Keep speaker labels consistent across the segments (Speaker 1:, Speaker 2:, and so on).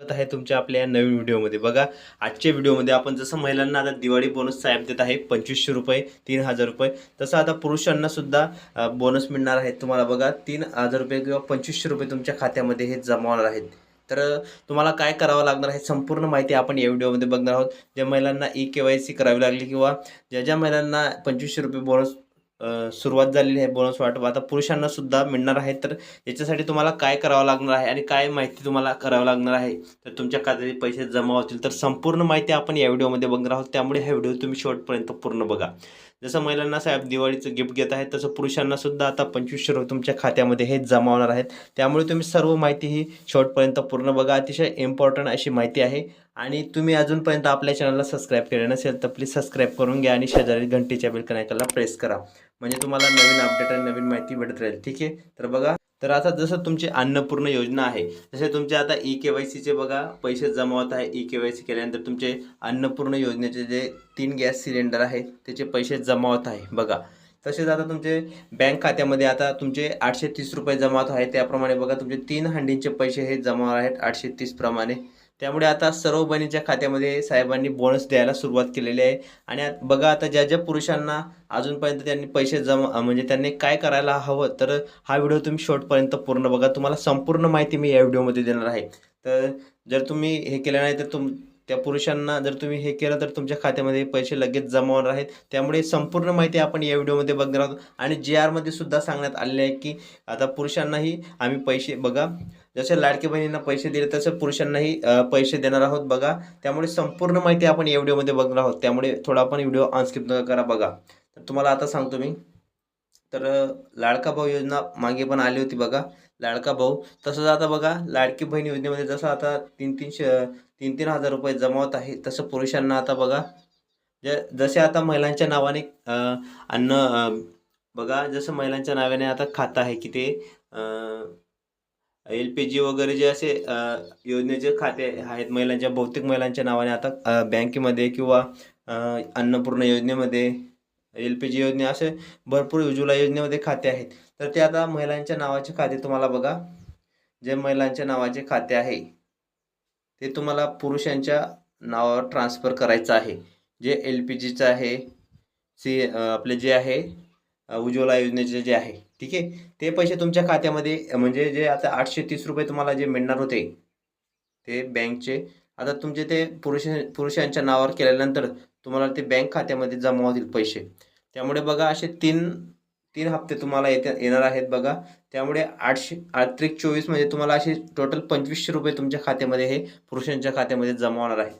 Speaker 1: स्वागत आहे तुमच्या आपल्या या नवीन व्हिडिओमध्ये. बघा आजच्या व्हिडिओमध्ये आपण जसं महिलांना आता दिवाळी बोनस साहेब देत आहे पंचवीसशे रुपये तीन हजार रुपये. तसं आता पुरुषांना सुद्धा बोनस मिळणार आहे तुम्हाला बघा तीन हजार रुपये किंवा पंचवीसशे रुपये तुमच्या खात्यामध्ये हे जमा होणार आहेत. तर तुम्हाला काय करावं लागणार आहे संपूर्ण माहिती आपण या व्हिडिओमध्ये बघणार आहोत. ज्या महिलांना ई के वाय सी करावी लागली किंवा ज्या ज्या महिलांना पंचवीसशे रुपये बोनस सुरुवात झालेली आहे बोनस वाटप. आता पुरुषांना सुद्धा मिळणार आहे. तर याच्यासाठी तुम्हाला काय करावं लागणार आहे आणि काय माहिती तुम्हाला करावं लागणार आहे? तर तुमच्या खात्यात पैसे जमा होतील. तर संपूर्ण माहिती आपण या व्हिडिओमध्ये बघणार आहोत. त्यामुळे हा व्हिडिओ तुम्ही शेवटपर्यंत पूर्ण बघा. जसं महिलांना साहेब दिवाळीचं गिफ्ट घेत आहेत तसं पुरुषांना सुद्धा आता पंचवीसशे रुपये तुमच्या खात्यामध्ये हे जमा होणार आहेत. त्यामुळे तुम्ही सर्व माहिती ही शेवटपर्यंत पूर्ण बघा. अतिशय इम्पॉर्टंट अशी माहिती आहे. आणि तुम्ही अजूनपर्यंत आपल्या चॅनलला सबस्क्राईब केले नसेल तर प्लीज सबस्क्राईब करून घ्या आणि शेजारी घंटीच्या बिल आयकॉनला प्रेस करा. म्हणजे तुम्हाला नवीन अपडेट आणि नवीन माहिती भेटत राहील ठीक आहे? तर बघा तर आता जसं तुमची अन्नपूर्ण योजना आहे जसे तुमचे आता ई के वाय सीचे बघा पैसे जमा होत आहे ई के वाय सी केल्यानंतर तुमचे अन्नपूर्ण योजनेचे जे तीन गॅस सिलेंडर आहेत त्याचे पैसे जमा होत आहे बघा. तसेच आता तुमचे बँक खात्यामध्ये आता तुमचे आठशे तीस रुपये जमा होत आहे त्याप्रमाणे बघा तुमचे तीन हंडींचे पैसे हे जमा आहेत आठशे तीसप्रमाणे त्यामुळे आता सर्व बहिणीच्या खात्यामध्ये साहेबांनी बोनस द्यायला सुरुवात केलेली आहे. आणि बघा आता ज्या ज्या पुरुषांना अजूनपर्यंत त्यांनी पैसे जमा म्हणजे त्यांनी काय करायला हवं तर हा व्हिडिओ तुम्ही शेवटपर्यंत पूर्ण बघा. तुम्हाला संपूर्ण माहिती मी या व्हिडिओमध्ये देणार आहे. तर जर तुम्ही हे केलं नाही तर तुम त्या पुरुषांना जर तुम्ही हे केलं तर तुमच्या खात्यामध्ये पैसे लगेच जमा होणार आहेत. त्यामुळे संपूर्ण माहिती आपण या व्हिडिओमध्ये बघणार आहोत. आणि जी आरमध्ये सुद्धा सांगण्यात आलेले आहे की आता पुरुषांनाही आम्ही पैसे बघा जसे लाडके बहिणींना पैसे दिले तसं पुरुषांनाही पैसे देणार आहोत बघा. त्यामुळे संपूर्ण माहिती आपण या व्हिडिओमध्ये बघणार आहोत. त्यामुळे थोडा आपण व्हिडिओ अनस्किप करा बघा. तर तुम्हाला आता सांगतो मी. तर लाडका भाऊ योजना मागे पण आली होती बघा. लाडका भाऊ तसंच आता बघा लाडकी बहीण योजनेमध्ये जसं आता तीन तीनशे तीन तीन हजार रुपये जमा होत आहे तसं पुरुषांना आता बघा. ज जसे आता महिलांच्या नावाने अन्न बघा जसं महिलांच्या नावाने आता खातं आहे की ते एल पी जी वगैरे जे असे योजनेचे खाते आहेत महिलांच्या बहुतेक महिलांच्या नावाने आता बँकेमध्ये किंवा अन्नपूर्णा अन्नपूर्ण योजनेमध्ये एल पी जी योजने असे भरपूर उज्ज्वला योजनेमध्ये खाते आहेत. तर ते आता महिलांच्या नावाचे खाते तुम्हाला बघा. जे महिलांच्या नावाचे खाते आहे ते तुम्हाला पुरुषांच्या नावावर ट्रान्सफर करायचं आहे. जे एल पी जीचं आहे सी आपले जे आहे उज्ज्वला योजनेचे जे आहे ठीक आहे? ते पैसे तुमच्या खात्यामध्ये म्हणजे जे आता आठशे तीस रुपये तुम्हाला जे मिळणार होते ते बँकचे आता तुमचे ते पुरुष पुरुषांच्या नावावर केल्यानंतर तुम्हाला ते बँक खात्यामध्ये जमा होतील पैसे. त्यामुळे बघा असे तीन तीन हप्ते तुम्हाला येते येणार आहेत बघा. त्यामुळे आठशे आत्रिक चोवीस म्हणजे तुम्हाला असे टोटल पंचवीसशे रुपये तुमच्या खात्यामध्ये हे पुरुषांच्या खात्यामध्ये जमा होणार आहे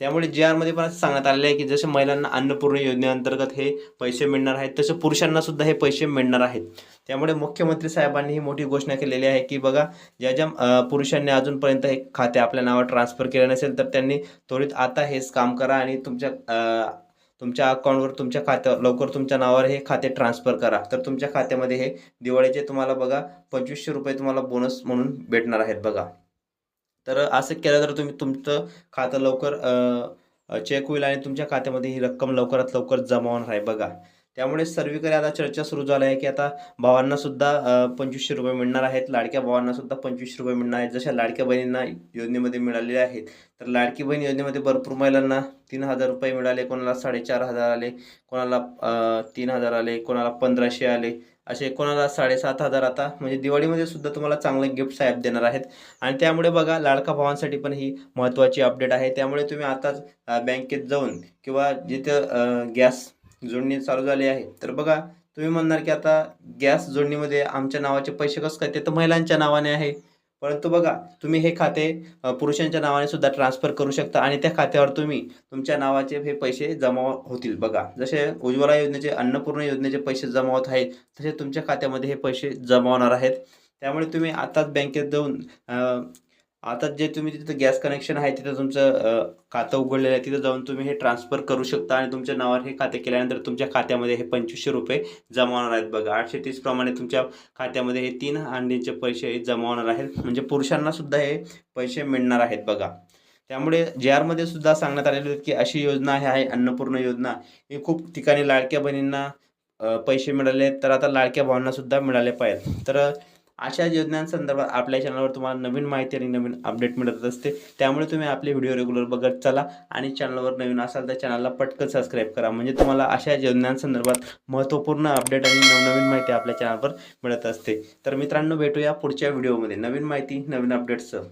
Speaker 1: त्यामुळे जे आरमध्ये पण असं सांगण्यात आलेलं आहे की जसे महिलांना अन्नपूर्ण योजनेअंतर्गत हे पैसे मिळणार आहेत तसे पुरुषांना सुद्धा हे पैसे मिळणार आहेत. त्यामुळे मुख्यमंत्री साहेबांनी ही मोठी घोषणा केलेली आहे की बघा ज्या ज्या पुरुषांनी अजूनपर्यंत हे खाते आपल्या नावावर ट्रान्सफर केले नसेल तर त्यांनी त्वरित आता हेच काम करा आणि तुमच्या तुमच्या अकाउंटवर तुमच्या खात्यावर लवकर तुमच्या नावावर हे खाते ट्रान्सफर करा. तर तुमच्या खात्यामध्ये हे दिवाळीचे तुम्हाला बघा पंचवीसशे रुपये तुम्हाला बोनस म्हणून भेटणार आहेत बघा. तर असं केलं तर तुम्ही तुमचं खातं लवकर चेक होईल आणि तुमच्या खात्यामध्ये ही रक्कम लवकरात लवकर जमा होणार आहे. बघा. त्यामुळे सर्वीकडे आता चर्चा सुरू झाली आहे की आता भावांना सुद्धा पंचवीसशे रुपये मिळणार आहेत. लाडक्या भावांना सुद्धा पंचवीसशे रुपये मिळणार आहेत. जशा लाडक्या बहिणींना योजनेमध्ये मिळालेले आहेत तर लाडकी बहीण योजनेमध्ये भरपूर महिलांना तीन हजार रुपये मिळाले कोणाला साडेचार हजार आले कोणाला तीन हजार आले कोणाला पंधराशे आले असे कोणाला साडेसात हजार आता म्हणजे दिवाळीमध्ये सुद्धा तुम्हाला चांगले गिफ्ट साहेब देणार आहेत. आणि त्यामुळे बघा लाडका भावांसाठी पण ही महत्त्वाची अपडेट आहे. त्यामुळे तुम्ही आताच बँकेत जाऊन किंवा जिथं गॅस जोडणी चालू झाली आहे. तर बघा तुम्ही म्हणणार की आता गॅस जोडणीमध्ये आमच्या नावाचे पैसे कसं काय? ते तर महिलांच्या नावाने आहे. परंतु बघा तुम्ही हे खाते पुरुषांच्या नावाने सुद्धा ट्रान्सफर करू शकता आणि त्या खात्यावर तुम्ही तुमच्या नावाचे हे पैसे जमा होतील. बघा जसे उज्ज्वला योजनेचे अन्नपूर्ण योजनेचे पैसे जमा होत आहेत तसे तुमच्या खात्यामध्ये हे पैसे जमा होणार आहेत. त्यामुळे तुम्ही आताच बँकेत जाऊन आता जे तुम्ही तिथं गॅस कनेक्शन आहे तिथं तुमचं खातं उघडलेलं आहे तिथं जाऊन तुम्ही हे ट्रान्सफर करू शकता आणि तुमच्या नावावर हे खाते केल्यानंतर तुमच्या खात्यामध्ये हे पंचवीसशे रुपये जमा होणार आहेत बघा. आठशे तीस प्रमाणे तुमच्या खात्यामध्ये हे तीन अंडींचे पैसे हे जमा होणार आहेत. म्हणजे पुरुषांना सुद्धा हे पैसे मिळणार आहेत बघा. त्यामुळे जे आरमध्ये सुद्धा सांगण्यात आलेलं की अशी योजना ही आहे अन्नपूर्ण योजना. ही खूप ठिकाणी लाडक्या बहिणींना पैसे मिळाले तर आता लाडक्या भावांना सुद्धा मिळाले पाहिजे तर अशा योजनांसंदर्भात आपल्या चॅनलवर तुम्हाला नवीन माहिती आणि नवीन अपडेट मिळत असते त्यामुळे तुम्ही आपले व्हिडिओ रेग्युलर बघत चला आणि चॅनलवर नवीन असाल तर चॅनलला पटकन सबस्क्राईब करा. म्हणजे तुम्हाला अशा योजनांसंदर्भात महत्त्वपूर्ण अपडेट आणि नवनवीन माहिती आपल्या चॅनलवर मिळत असते. तर मित्रांनो भेटूया पुढच्या व्हिडिओमध्ये. नवीन माहिती नवीन अपडेट्सचं